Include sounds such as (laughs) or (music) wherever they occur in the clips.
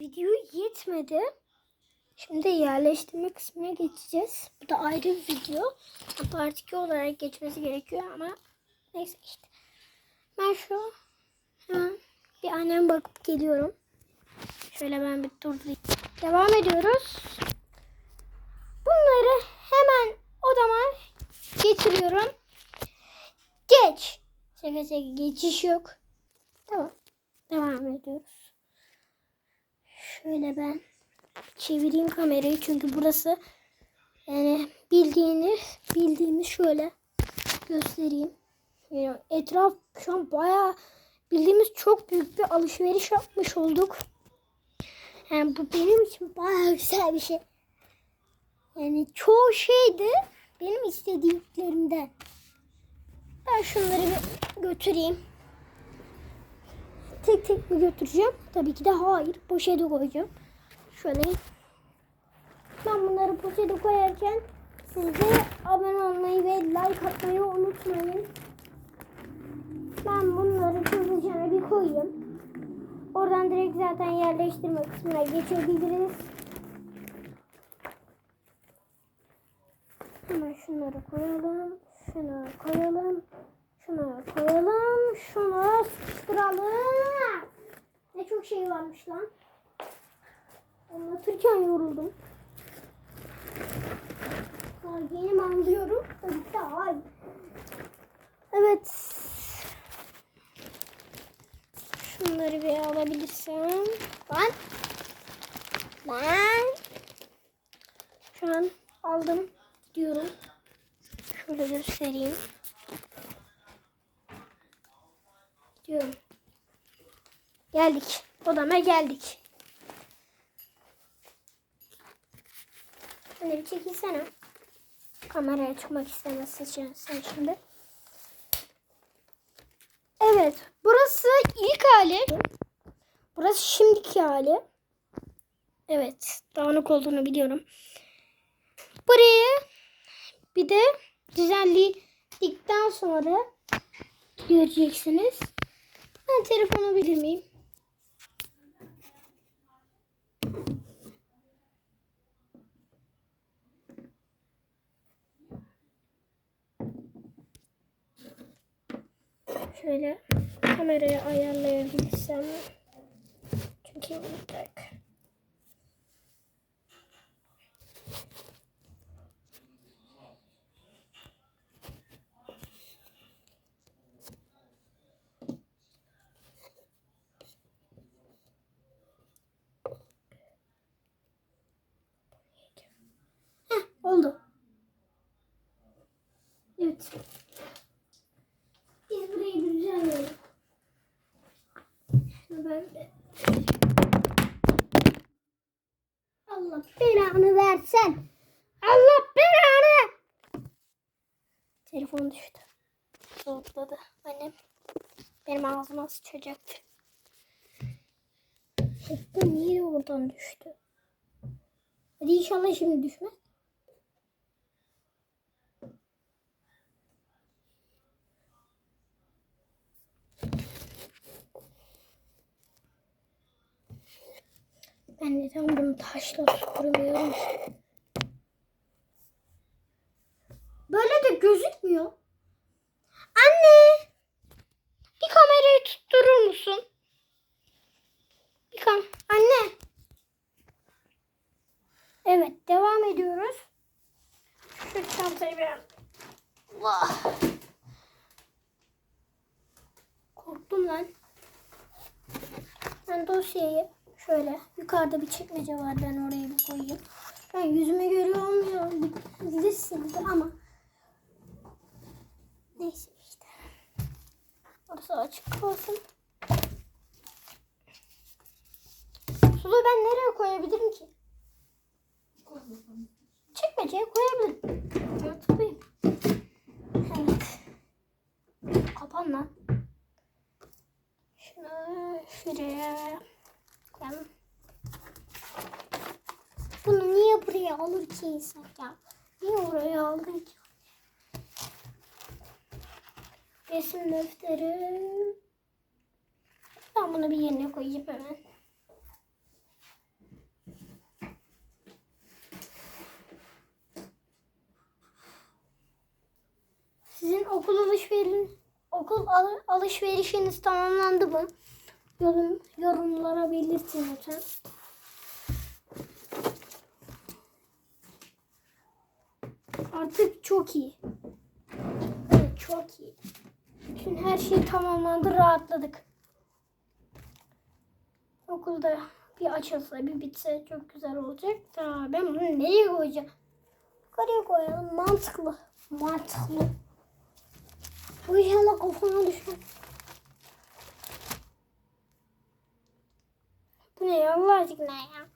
Video yetmedi. Şimdi yerleştirme kısmına geçeceğiz. Bu da ayrı bir video. Part 2 olarak geçmesi gerekiyor ama neyse işte. Ben şu hemen bir annem bakıp geliyorum. Şöyle ben bir durdurayım. Devam ediyoruz. Bunları hemen odama getiriyorum. Geç. Şaka geçiş yok. Tamam. Devam ediyoruz. Şöyle ben çevireyim kamerayı çünkü burası yani bildiğiniz bildiğimiz şöyle göstereyim. Yani etraf şu an bayağı bildiğimiz çok büyük bir alışveriş yapmış olduk. Yani bu benim için bayağı güzel bir şey. Yani çoğu şey de benim istediklerimden. Ben şunları götüreyim. Tek tek mi götüreceğim? Tabii ki de hayır. Poşete koyacağım. Şöyle. Ben bunları poşete koyarken siz de abone olmayı ve like atmayı unutmayın. Ben bunları hızlıca bir koyayım. Oradan direkt zaten yerleştirme kısmına geçebiliriz. Hemen şunları koyalım. Şunu koyalım. Şunu koyalım. Şunu sıkıştıralım. Ne çok şey varmış lan. Anlatırken yoruldum. Yeni anlıyorum? Evet. Şunları bir alabilirsem. Ben. Ben. Şu an aldım. Diyorum. Şöyle göstereyim. Diyorum. Geldik. Odama geldik. Şöyle bir çekilsene. Kameraya çıkmak istemezsin sen şimdi. Evet. Burası ilk hali. Burası şimdiki hali. Evet. Dağınık olduğunu biliyorum. Burayı bir de düzenledikten sonra göreceksiniz. Ben telefonu bilir miyim? Şöyle kamerayı ayarlayabilirsem. Çünkü bir dakika. Heh, oldu. Evet. Biz burayı bir düzenleyelim. Şunu ben de... Allah belanı versen. Allah belanı. Telefon düştü. Soğutladı. Annem benim ağzıma sıçacaktı. Bu niye oradan düştü? Hadi inşallah şimdi düşmez. Ben neden bunu taşla süpürmüyorum? Böyle de gözükmüyor. Anne! Bir kamerayı tutturur musun? Bir kam Anne! Evet, devam ediyoruz. Şu çantayı bir Allah! Korktum lan. Ben dosyayı şöyle yukarıda bir çekmece var ben oraya bir koyayım. Ben yüzümü görüyor olmuyor bilirsiniz ama neyse işte. Orası açık kalsın. Sulu ben nereye koyabilirim ki? Çekmeceye koyabilirim. Evet koyayım. Evet. Kapan lan. Şunu şuraya Tamam. Bunu niye buraya alır ki insan ya? Niye oraya aldın ki? Resim defteri. Ben bunu bir yerine koyayım hemen. Sizin okul alışverişiniz, okul al alışverişiniz tamamlandı mı? Yorum, yorumlara belirtin lütfen. Artık çok iyi. Evet çok iyi. Şimdi her şey tamamlandı rahatladık. Okulda bir açılsa bir bitse çok güzel olacak. Tamam ben bunu nereye koyacağım? Yukarıya koyalım. Mantıklı. Mantıklı. Bu inşallah kafama düşer. Bu ne ya Allah aşkına ya.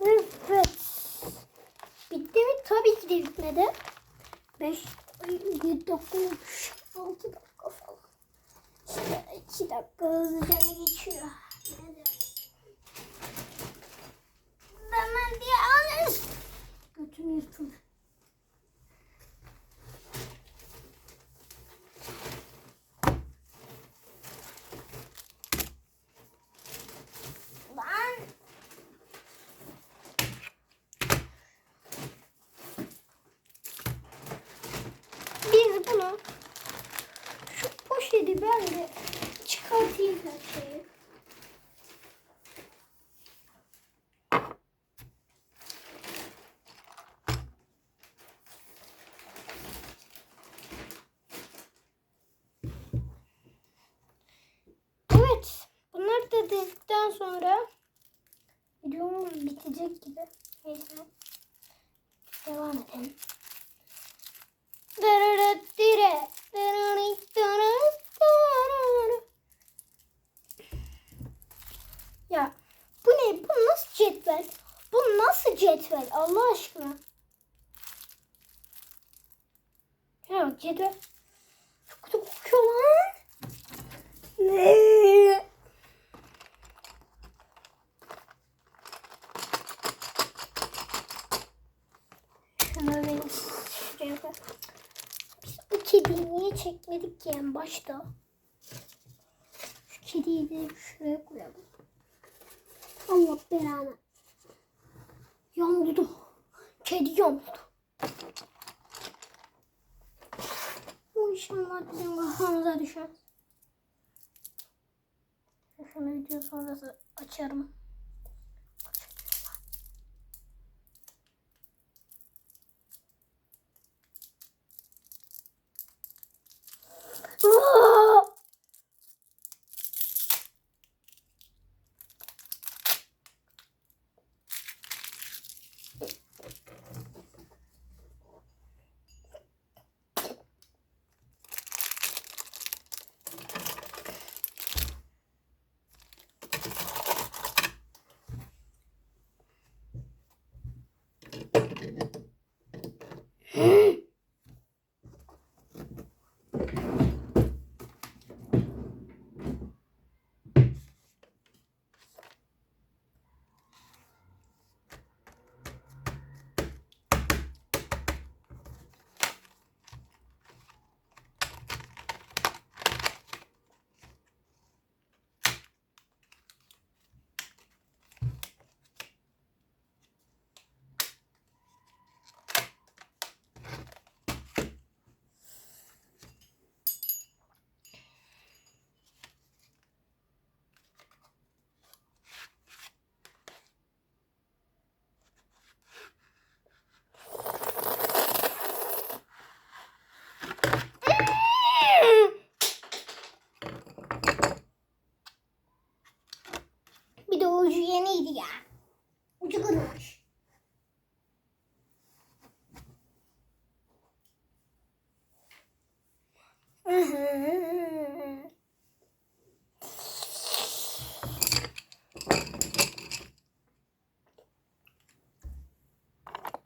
Evet. Bitti mi? Tabii ki de bitmedi. 5 7 dakika olmuş. 6 dakika falan. İşte 2 dakika hızlıca geçiyor. Neden? Diye alır. Götüm yırtıldı. Lan. Biz bunu şu poşeti ben de çıkartayım her şeyi. Evet. Bunları da dedikten sonra videom bitecek gibi. Neyse. Devam edelim. Ya bu ne? Bu nasıl cetvel? Bu nasıl cetvel? Allah aşkına. Ya cetvel. Çok kötü kokuyor lan. Ne? (laughs) Şunu bir şuraya koy. Biz bu kediyi niye çekmedik ki en başta? Şu kediyi de şuraya koyalım. Allah belanı. Yandı. Kedi yandı. Bu inşallah bizim kafamıza düşer. Şunu video sonrası açarım.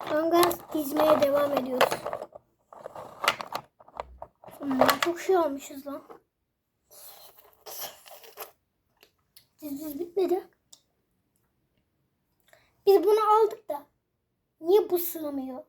Sonra dizmeye devam ediyoruz. Hmm, çok şey olmuşuz lan. Diz diz bitmedi. Biz bunu aldık da. Niye bu sığmıyor?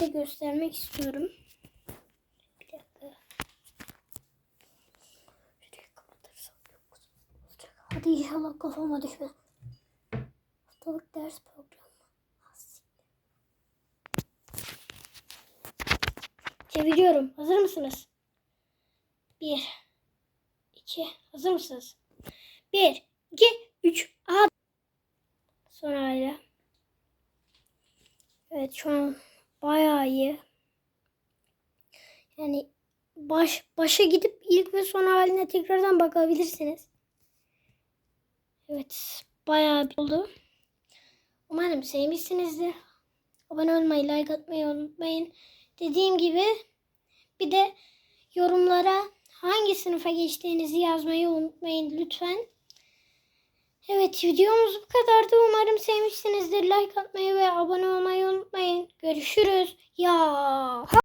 Size göstermek istiyorum. Bir dakika. Şurayı kapatırsam güzel olacak. Hadi inşallah kafama düşme. Haftalık ders programı. Çeviriyorum. Hazır mısınız? Bir. iki. Hazır mısınız? Bir. iki, Üç. A. Son hali. Evet şu an bayağı iyi. Yani baş başa gidip ilk ve son haline tekrardan bakabilirsiniz. Evet bayağı bir oldu. Umarım sevmişsinizdir. Abone olmayı, like atmayı unutmayın. Dediğim gibi bir de yorumlara hangi sınıfa geçtiğinizi yazmayı unutmayın lütfen. Evet videomuz bu kadardı. Umarım sevmişsinizdir. Like atmayı ve abone olmayı unutmayın. Görüşürüz. Ya.